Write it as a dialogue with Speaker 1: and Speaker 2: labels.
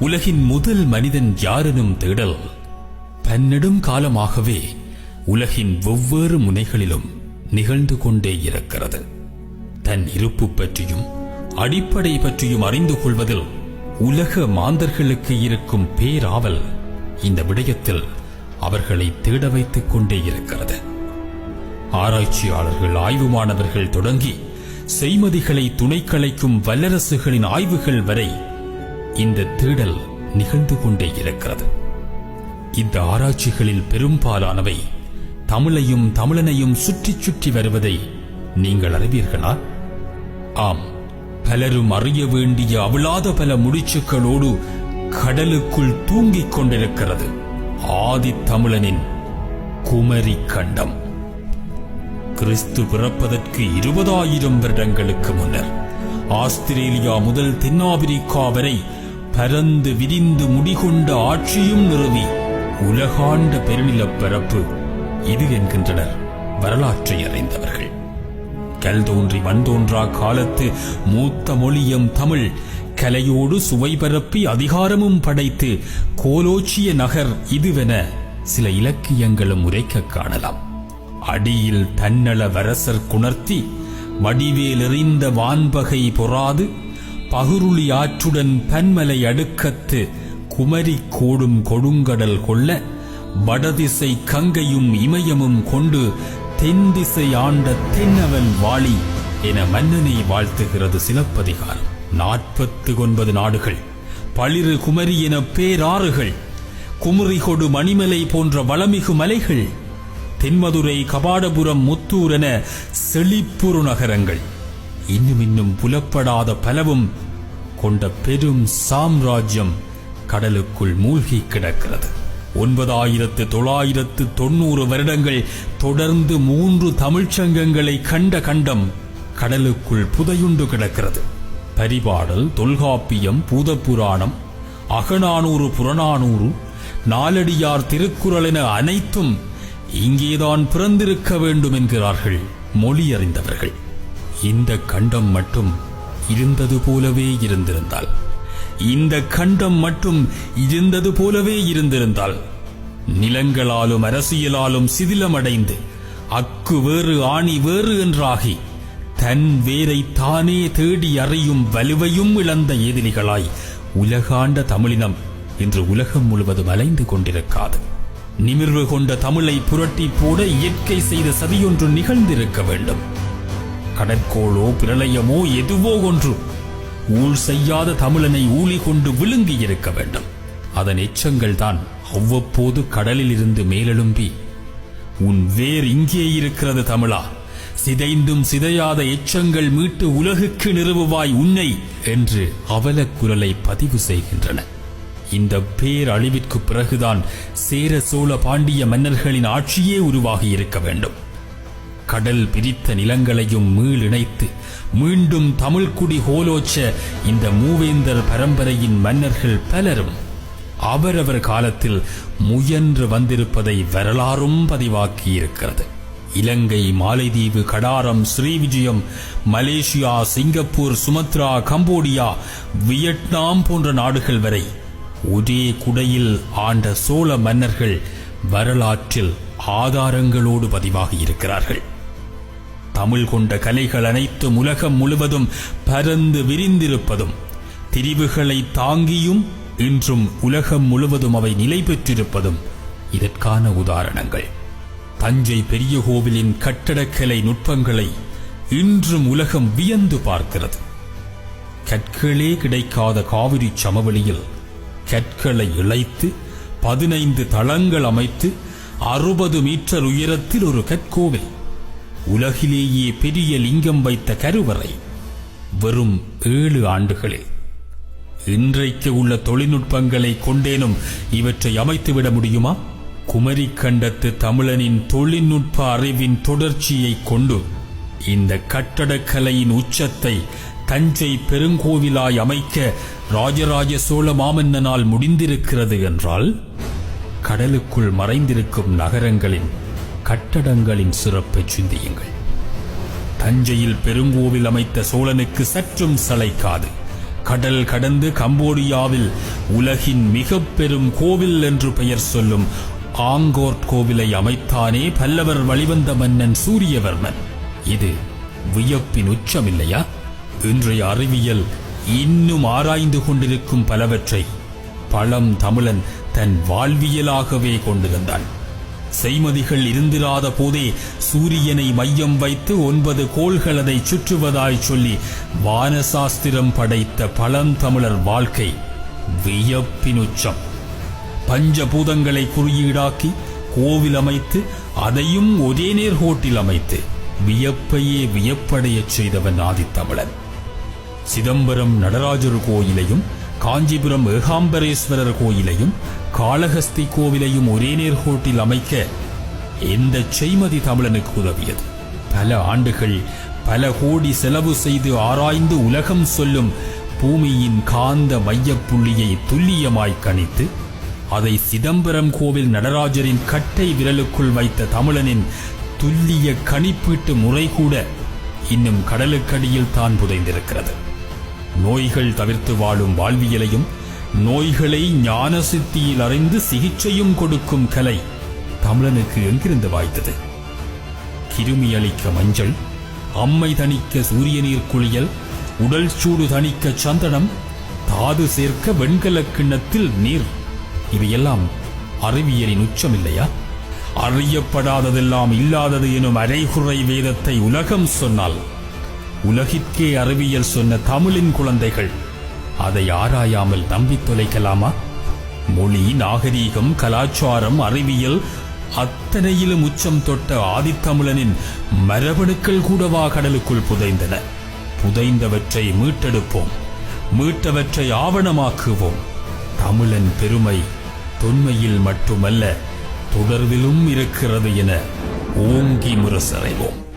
Speaker 1: உலகின் முதல் மனிதன் யாரெனும் தேடல். பன்னெடும் காலமாகவே உலகின் வெவ்வேறு முனைகளிலும் நிகழ்ந்து கொண்டே இருக்கிறது. தன் இருப்பு பற்றியும் அடிப்படை பற்றியும் அறிந்து கொள்வதில் உலக மாந்தர்களுக்கு இருக்கும் பேராவல் இந்த விடயத்தில் அவர்களை தேட வைத்துக் கொண்டே இருக்கிறது. ஆராய்ச்சியாளர்கள் ஆய்வு மாணவர்கள் தொடங்கி செய்மதிகளை துணைக்கலைக்கும் வல்லரசுகளின் ஆய்வுகள் வரை இந்த தேடல் நிகழ்ந்து கொண்டே இருக்கிறது. இந்த ஆராய்ச்சிகளில் பெரும்பாலானவை தமிழையும் தமிழனையும் சுற்றி சுற்றி வருவதை நீங்கள் அறிவீர்களா? ஆம் பலரும் அறிய வேண்டிய அவிழாத பல முடிச்சுக்களோடு கடலுக்குள் தூங்கிக் கொண்டிருக்கிறது ஆதித்தமிழனின் குமரி கண்டம். கிறிஸ்து பிறப்பதற்கு இருபதாயிரம் வருடங்களுக்கு முன்னர் ஆஸ்திரேலியா முதல் தென்னாப்பிரிக்கா வரை பரந்து விரிந்து முடிகொண்ட ஆட்சியும் நிறுவி உலகாண்ட பெருநிலப்பரப்பு இது என்கின்றனர். வரலாற்றை அறிந்தவர்கள். கல் தோன்றி மண் தோன்றா காலத்து மூத்த மொழியம் தமிழ். கலையோடு சுவை பரப்பி அதிகாரமும் படைத்து கோலோச்சிய நகர் இதுவென சில இலக்கியங்களும் உரைக்கக் காணலாம். அடியில் தன்னள வரசர் குணர்த்தி வடிவேலெறிந்த வான்பகை பொறாது பகுருளி ஆற்றுடன் பன்மலை அடுக்கத்து குமரி கூடும் கொடுங்கடல் கொள்ள வடதிசை கங்கையும் இமயமும் கொண்டு தென்திசை ஆண்ட தென்னவன் வாளி என மன்னனை வாழ்த்துகிறது சிலப்பதிகாரம். நாற்பத்து ஒன்பது நாடுகள் பளிரு குமரி என பேராறுகள் குமரி கொடு மணிமலை போன்ற வளமிகு மலைகள் தென்மதுரை கபாடபுரம் முத்தூர் என செழிப்புறு நகரங்கள். இன்னும் இன்னும் புலப்படாத பலவும் கொண்ட பெரும் சாம்ராஜ்யம் கடலுக்குள் மூழ்கி கிடக்கிறது. ஒன்பதாயிரத்து தொள்ளாயிரத்து தொண்ணூறு வருடங்கள் தொடர்ந்து மூன்று தமிழ்ச்சங்கங்களை கண்ட கண்டம் கடலுக்குள் புதையுண்டு கிடக்கிறது. பரிபாடல் தொல்காப்பியம் பூதப்புராணம் அகநானூறு புறநானூறு நாலடியார் திருக்குறள் என அனைத்தும் இங்கேதான் பிறந்திருக்க வேண்டும் என்கிறார்கள் மொழி அறிந்தவர்கள் இந்த கண்டம் மட்டும் இருந்தது போலவே இருந்திருந்தால். இந்த கண்டம் மட்டும் இருந்தது போலவே இருந்திருந்தால். நிலங்களாலும் அரசியலாலும் சிதிலமடைந்து அக்கு வேறு ஆணி வேறு என்றாகி தன் வேரை தானே தேடி அறியும் வலுவையும் இழந்த எதிரிகளாய் உலகாண்ட தமிழினம் இன்று உலகம் முழுவதும் அலைந்து கொண்டிருக்காது. நிமிர்வு கொண்ட தமிழை புரட்டி போட இயற்கை செய்த சதியொன்று நிகழ்ந்திருக்க வேண்டும். கடற்கோளோ பிரளயமோ எதுவோ ஒன்று. ஊழ் செய்யாத தமிழனை ஊழி கொண்டு விழுங்கி இருக்க வேண்டும். அதன் எச்சங்கள் தான் அவ்வப்போது கடலில் இருந்து மேலெழும்பி. உன் வேர் இங்கே இருக்கிறது தமிழா. சிதைந்தும் சிதையாத எச்சங்கள் மீட்டு உலகுக்கு நிறுவுவாய் உன்னை என்று அவல குரலை பதிவு செய்கின்றன. இந்த பேரழிவிற்கு பிறகுதான் சேர சோழ பாண்டிய மன்னர்களின் ஆட்சியே உருவாகி இருக்க வேண்டும். கடல் பிரித்த நிலங்களையும் மீளிணைத்து மீண்டும் தமிழ்குடி ஹோலோச்ச இந்த மூவேந்தர் பரம்பரையின் மன்னர்கள் பலரும் அவரவர் காலத்தில் முயன்று வந்திருப்பதை வரலாறும் பதிவாக்கியிருக்கிறது. Ilangai Malaitheevu Kadaram Srivijayam Malaysia Singapore Sumatra Cambodia Vietnam போன்ற நாடுகள் வரை ஒரே குடையில் ஆண்ட சோழ மன்னர்கள் வரலாற்றில் ஆதாரங்களோடு பதிவாகி இருக்கிறார்கள். தமிழ் கொண்ட கலைகள் அனைத்தும் உலகம் முழுவதும் பரந்து விரிந்திருப்பதும் திரிவுகளை தாங்கியும் இன்றும் உலகம் முழுவதும் அவை நிலை பெற்றிருப்பதும் இதற்கான உதாரணங்கள். தஞ்சை பெரிய கோவிலின் கட்டடக்கலை நுட்பங்களை இன்றும் உலகம் வியந்து பார்க்கிறது. கற்களே கிடைக்காத காவிரி சமவெளியில் கற்களை இழைத்து பதினைந்து தளங்கள் அமைத்து அறுபது மீட்டர் உயரத்தில் ஒரு கற்கோவில் உலகிலேயே பெரிய லிங்கம் வைத்த கருவறை வெறும் ஏழு ஆண்டுகளில் இன்றைக்கு உள்ள தொழில்நுட்பங்களை கொண்டேனும் இவற்றை அமைத்துவிட முடியுமா? குமரி கண்டத்து தமிழனின் தொழில்நுட்ப அறிவின் தொடர்ச்சியை கொண்டு இந்த கட்டடக்கலையின் உச்சத்தை தஞ்சை பெருங்கோவிலாய் அமைக்க ராஜராஜ சோழ மாமன்னனால் முடிந்திருக்கிறது என்றால் கடலுக்குள் மறைந்திருக்கும் நகரங்களின் கட்டடங்களின் சிறப்பை சிந்தியுங்கள். தஞ்சையில் பெருங்கோவில் அமைத்த சோழனுக்கு சற்றும் சளைக்காது. கடல் கடந்து கம்போடியாவில் உலகின் மிக பெரும் கோவில் என்று பெயர் சொல்லும் ஆங்கோர்ட் கோவிலை அமைத்தானே பல்லவர் வழிவந்த மன்னன் சூரியவர்மன். இது வியப்பின் உச்சமில்லையா இன்றைய அறிவியல் இன்னும் ஆராய்ந்து கொண்டிருக்கும் பலவற்றை பழம் தமிழன் தன் வாழ்வியலாகவே கொண்டிருந்தான். செய்மதிகள் இருந்திராத போதே சூரியனை மையம் வைத்து ஒன்பது கோள்கள் அதை சுற்றுவதாய் சொல்லி வானசாஸ்திரம் படைத்த பழந்தமிழர் வாழ்க்கை வியப்பின் உச்சம் பஞ்சபூதங்களை குறியீடாக்கி கோவில் அமைத்து அதையும் ஒரே நேர்கோட்டில் அமைத்து வியப்பையே வியப்படையச் செய்தவன் ஆதித்தமிழன். சிதம்பரம் நடராஜர் கோயிலையும் காஞ்சிபுரம் ஏகாம்பரேஸ்வரர் கோயிலையும் காளஹஸ்தி கோவிலையும் ஒரே நேர்கோட்டில் அமைக்க எந்த செய்மதி தமிழனுக்கு உதவியது? பல ஆண்டுகள் பல கோடி செலவு செய்து ஆராய்ந்து உலகம் சொல்லும் பூமியின் காந்த மையப்புள்ளியை துல்லியமாய் கணித்து அதை சிதம்பரம் கோவில் நடராஜரின் கட்டை விரலுக்குள் வைத்த தமிழனின் துல்லிய கணிப்பீட்டு முறை கூட இன்னும் கடலுக்கடியில் தான் புதைந்திருக்கிறது. நோய்கள் தவிர்த்து வாழும் வாழ்வியலையும் நோய்களை ஞான சித்தியில் அறிந்து சிகிச்சையும் கொடுக்கும் கலை தமிழனுக்கு எங்கிருந்து வாய்த்தது? கிருமி அளிக்க மஞ்சள் அம்மை தணிக்க சூரிய நீர் குளியல் உடல் சூடு தணிக்க சந்தனம் தாது சேர்க்க வெண்கல கிண்ணத்தில் நீர். இவையெல்லாம் அறிவியலின் உச்சமில்லையா? அறியப்படாததெல்லாம் இல்லாதது எனும் அரைகுறை வேதத்தை உலகம் சொன்னால் உலகிற்கே அறிவியல் சொன்ன தமிழின் குழந்தைகள் அதை ஆராயாமல் நம்பித் தொலைக்கலாமா? மொழி நாகரீகம் கலாச்சாரம் அறிவியல் அத்தனையிலும் உச்சம் தொட்ட ஆதித்தமிழனின் மரபணுக்கள் கூடவா கடலுக்குள் புதைந்தன? புதைந்தவற்றை மீட்டெடுப்போம் மீட்டவற்றை ஆவணமாக்குவோம். தமிழன் பெருமை தொன்மையில் மட்டுமல்ல தொடர்பிலும் இருக்கிறது என ஓங்கி முரசறைவோம்